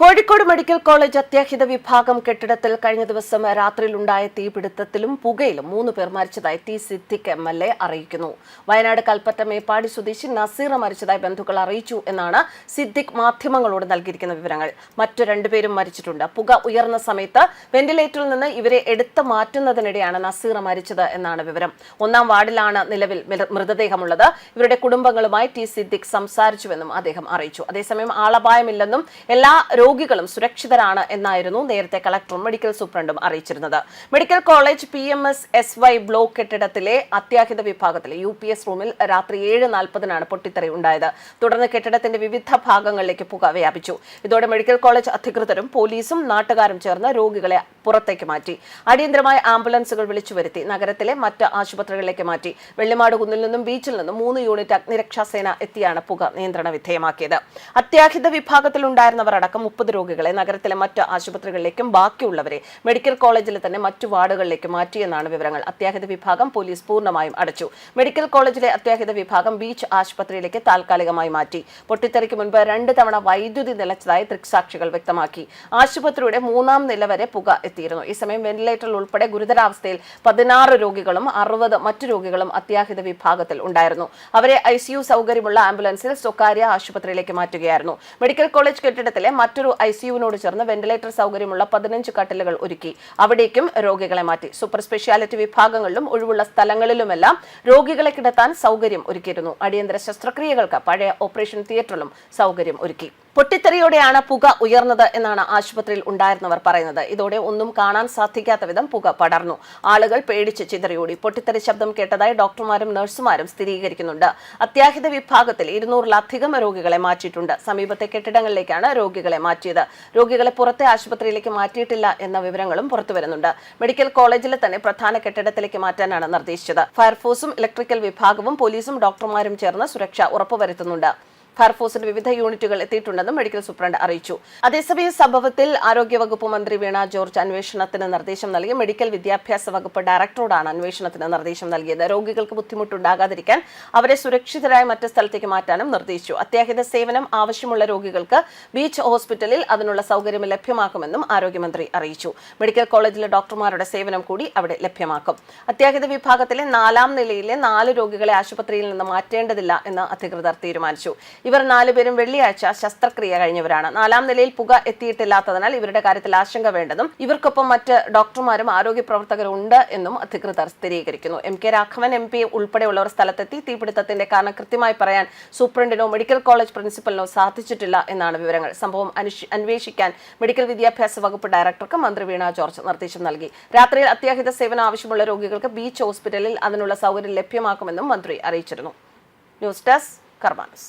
Kozhikode medical college അത്യാഹിത വിഭാഗം കെട്ടിടത്തിൽ കഴിഞ്ഞ ദിവസം രാത്രിയിലുണ്ടായ തീപിടുത്തത്തിലും പുകയിലും മൂന്ന് പേർ മരിച്ചതായി T Siddique M L A അറിയിക്കുന്നു. വയനാട് കൽപ്പറ്റ മേപ്പാടി സ്വദേശി നസീറ മരിച്ചതായി ബന്ധുക്കൾ അറിയിച്ചു എന്നാണ് സിദ്ദിഖ് മാധ്യമങ്ങളോട് നൽകിയിരിക്കുന്ന വിവരങ്ങൾ. മറ്റു രണ്ടുപേരും മരിച്ചിട്ടുണ്ട്. പുക ഉയർന്ന സമയത്ത് വെന്റിലേറ്ററിൽ നിന്ന് ഇവരെ എടുത്തു മാറ്റുന്നതിനിടെയാണ് നസീറ മരിച്ചത് എന്നാണ് വിവരം. ഒന്നാം വാർഡിലാണ് നിലവിൽ മൃതദേഹമുള്ളത്. ഇവരുടെ കുടുംബങ്ങളുമായി ടി സിദ്ദിഖ് സംസാരിച്ചുവെന്നും അദ്ദേഹം അറിയിച്ചു. അതേസമയം ആളപായമില്ലെന്നും എല്ലാ രോഗികളും സുരക്ഷിതരാണ് എന്നായിരുന്നു നേരത്തെ കളക്ടറും മെഡിക്കൽ സൂപ്രണ്ടും അറിയിച്ചിരുന്നത്. Medical college P M S S Y block കെട്ടിടത്തിലെ അത്യാഹിത വിഭാഗത്തിലെ യു പി എസ് റൂമിൽ രാത്രി ഏഴ് നാൽപ്പതിനാണ് പൊട്ടിത്തെറി ഉണ്ടായത്. തുടർന്ന് കെട്ടിടത്തിന്റെ വിവിധ ഭാഗങ്ങളിലേക്ക് പുക വ്യാപിച്ചു. ഇതോടെ മെഡിക്കൽ കോളേജ് അധികൃതരും പോലീസും നാട്ടുകാരും ചേർന്ന് രോഗികളെ പുറത്തേക്ക് മാറ്റി. അടിയന്തരമായ ആംബുലൻസുകൾ വിളിച്ചു വരുത്തി നഗരത്തിലെ മറ്റ് ആശുപത്രികളിലേക്ക് മാറ്റി. വെള്ളിമാട് കുന്നിൽ നിന്നും ബീച്ചിൽ നിന്നും മൂന്ന് യൂണിറ്റ് അഗ്നിരക്ഷാസേന എത്തിയാണ് പുക നിയന്ത്രണ വിധേയമാക്കിയത്. അത്യാഹിത വിഭാഗത്തിലുണ്ടായിരുന്നവരടക്കം മുപ്പത് രോഗികളെ നഗരത്തിലെ മറ്റ് ആശുപത്രികളിലേക്കും ബാക്കിയുള്ളവരെ മെഡിക്കൽ കോളേജിലെ തന്നെ മറ്റു വാർഡുകളിലേക്ക് മാറ്റിയെന്നാണ് വിവരങ്ങൾ. അത്യാഹിത വിഭാഗം പോലീസ് പൂർണമായും അടച്ചു. മെഡിക്കൽ കോളേജിലെ അത്യാഹിത വിഭാഗം ബീച്ച് ആശുപത്രിയിലേക്ക് താൽക്കാലികമായി മാറ്റി. പൊട്ടിത്തെറിക്ക് മുൻപ് രണ്ട് തവണ വൈദ്യുതി നിലച്ചതായി ദൃക്സാക്ഷികൾ വ്യക്തമാക്കി. ആശുപത്രിയുടെ മൂന്നാം നില വരെ പുക എത്തിയിരുന്നു. ഈ സമയം വെന്റിലേറ്ററിൽ ഉൾപ്പെടെ ഗുരുതരാവസ്ഥയിൽ പതിനാറ് രോഗികളും അറുപത് മറ്റു രോഗികളും അത്യാഹിത വിഭാഗത്തിൽ ഉണ്ടായിരുന്നു. അവരെ ഐ സൗകര്യമുള്ള ആംബുലൻസിൽ സ്വകാര്യ ആശുപത്രിയിലേക്ക് മാറ്റുകയായിരുന്നു. മെഡിക്കൽ കോളേജ് കെട്ടിടത്തിലെ മറ്റൊരു ഐ സിയുവിനോട് ചേർന്ന് വെന്റിലേറ്റർ സൗകര്യമുള്ള പതിനഞ്ച് കട്ടിലുകൾ ഒരുക്കി. അവിടേക്കും രോഗികളെ മാറ്റി. സൂപ്പർ സ്പെഷ്യാലിറ്റി വിഭാഗങ്ങളിലും ഒഴിവുള്ള സ്ഥലങ്ങളിലുമെല്ലാം രോഗികളെ കിടത്താൻ സൗകര്യം ഒരുക്കിയിരുന്നു. അടിയന്തര ശസ്ത്രക്രിയകൾക്ക് പഴയ ഓപ്പറേഷൻ തിയേറ്ററിലും സൗകര്യം ഒരുക്കി. പൊട്ടിത്തെറിയോടെയാണ് പുക ഉയർന്നത് എന്നാണ് ആശുപത്രിയിൽ ഉണ്ടായിരുന്നവർ പറയുന്നത്. ഇതോടെ ഒന്നും കാണാൻ സാധിക്കാത്ത വിധം പുക പടർന്നു. ആളുകൾ പേടിച്ച് ചിതറിയോടി. പൊട്ടിത്തെറി ശബ്ദം കേട്ടതായി ഡോക്ടർമാരും നഴ്സുമാരും സ്ഥിരീകരിക്കുന്നുണ്ട്. അത്യാഹിത വിഭാഗത്തിൽ ഇരുന്നൂറിലധികം രോഗികളെ മാറ്റിയിട്ടുണ്ട്. സമീപത്തെ കെട്ടിടങ്ങളിലേക്കാണ് രോഗികളെ മാറ്റിയത്. രോഗികളെ പുറത്തെ ആശുപത്രിയിലേക്ക് മാറ്റിയിട്ടില്ല എന്ന വിവരങ്ങളും പുറത്തുവരുന്നുണ്ട് മെഡിക്കൽ കോളേജിലെ തന്നെ പ്രധാന കെട്ടിടത്തിലേക്ക് മാറ്റാനാണ് നിർദ്ദേശിച്ചത്. ഫയർഫോഴ്സും ഇലക്ട്രിക്കൽ വിഭാഗവും പോലീസും ഡോക്ടർമാരും ചേർന്ന് സുരക്ഷ ഉറപ്പുവരുത്തുന്നുണ്ട്. ഫയർഫോഴ്സിന്റെ വിവിധ യൂണിറ്റുകൾ എത്തിയിട്ടുണ്ടെന്നും മെഡിക്കൽ സൂപ്രണ്ട് അറിയിച്ചു. അതേസമയം സംഭവത്തിൽ ആരോഗ്യവകുപ്പ് മന്ത്രി വീണ ജോർജ് അന്വേഷണത്തിന് നിർദ്ദേശം നൽകി. മെഡിക്കൽ വിദ്യാഭ്യാസ വകുപ്പ് ഡയറക്ടറോടാണ് അന്വേഷണത്തിന് നിർദ്ദേശം നൽകിയത്. രോഗികൾക്ക് ബുദ്ധിമുട്ടുണ്ടാകാതിരിക്കാൻ അവരെ സുരക്ഷിതരായ മറ്റ് സ്ഥലത്തേക്ക് മാറ്റാനും നിർദ്ദേശിച്ചു. അത്യാഹിത സേവനം ആവശ്യമുള്ള രോഗികൾക്ക് ബീച്ച് ഹോസ്പിറ്റലിൽ അതിനുള്ള സൗകര്യം ലഭ്യമാക്കുമെന്നും ആരോഗ്യമന്ത്രി അറിയിച്ചു. മെഡിക്കൽ കോളേജിലെ ഡോക്ടർമാരുടെ സേവനം കൂടി അവിടെ ലഭ്യമാക്കും. അത്യാഹിത വിഭാഗത്തിലെ നാലാം നിലയിലെ നാല് രോഗികളെ ആശുപത്രിയിൽ നിന്ന് മാറ്റേണ്ടതില്ല എന്ന് അധികൃതർ തീരുമാനിച്ചു. ഇവർ നാലുപേരും വെള്ളിയാഴ്ച ശസ്ത്രക്രിയ കഴിഞ്ഞവരാണ്. നാലാം നിലയിൽ പുക എത്തിയിട്ടില്ലാത്തതിനാൽ ഇവരുടെ കാര്യത്തിൽ ആശങ്ക വേണ്ടെന്നും ഇവർക്കൊപ്പം മറ്റ് ഡോക്ടർമാരും ആരോഗ്യ പ്രവർത്തകരും ഉണ്ട് എന്നും അധികൃതർ സ്ഥിരീകരിക്കുന്നു. M K Raghavan M P ഉൾപ്പെടെയുള്ളവർ സ്ഥലത്തെത്തി തീപിടുത്തത്തിന്റെ കാരണം കൃത്യമായി പറയാൻ സൂപ്രണ്ടിനോ മെഡിക്കൽ കോളേജ് പ്രിൻസിപ്പലിനോ സാധിച്ചിട്ടില്ല എന്നാണ് വിവരങ്ങൾ. സംഭവം അന്വേഷിക്കാൻ മെഡിക്കൽ വിദ്യാഭ്യാസ വകുപ്പ് ഡയറക്ടർക്ക് മന്ത്രി വീണ ജോർജ് നിർദ്ദേശം നൽകി. രാത്രിയിൽ അത്യാഹിത സേവനം ആവശ്യമുള്ള രോഗികൾക്ക് ബീച്ച് ഹോസ്പിറ്റലിൽ അതിനുള്ള സൗകര്യം ലഭ്യമാക്കുമെന്നും മന്ത്രി അറിയിച്ചിരുന്നു. News desk കർമാനസ്.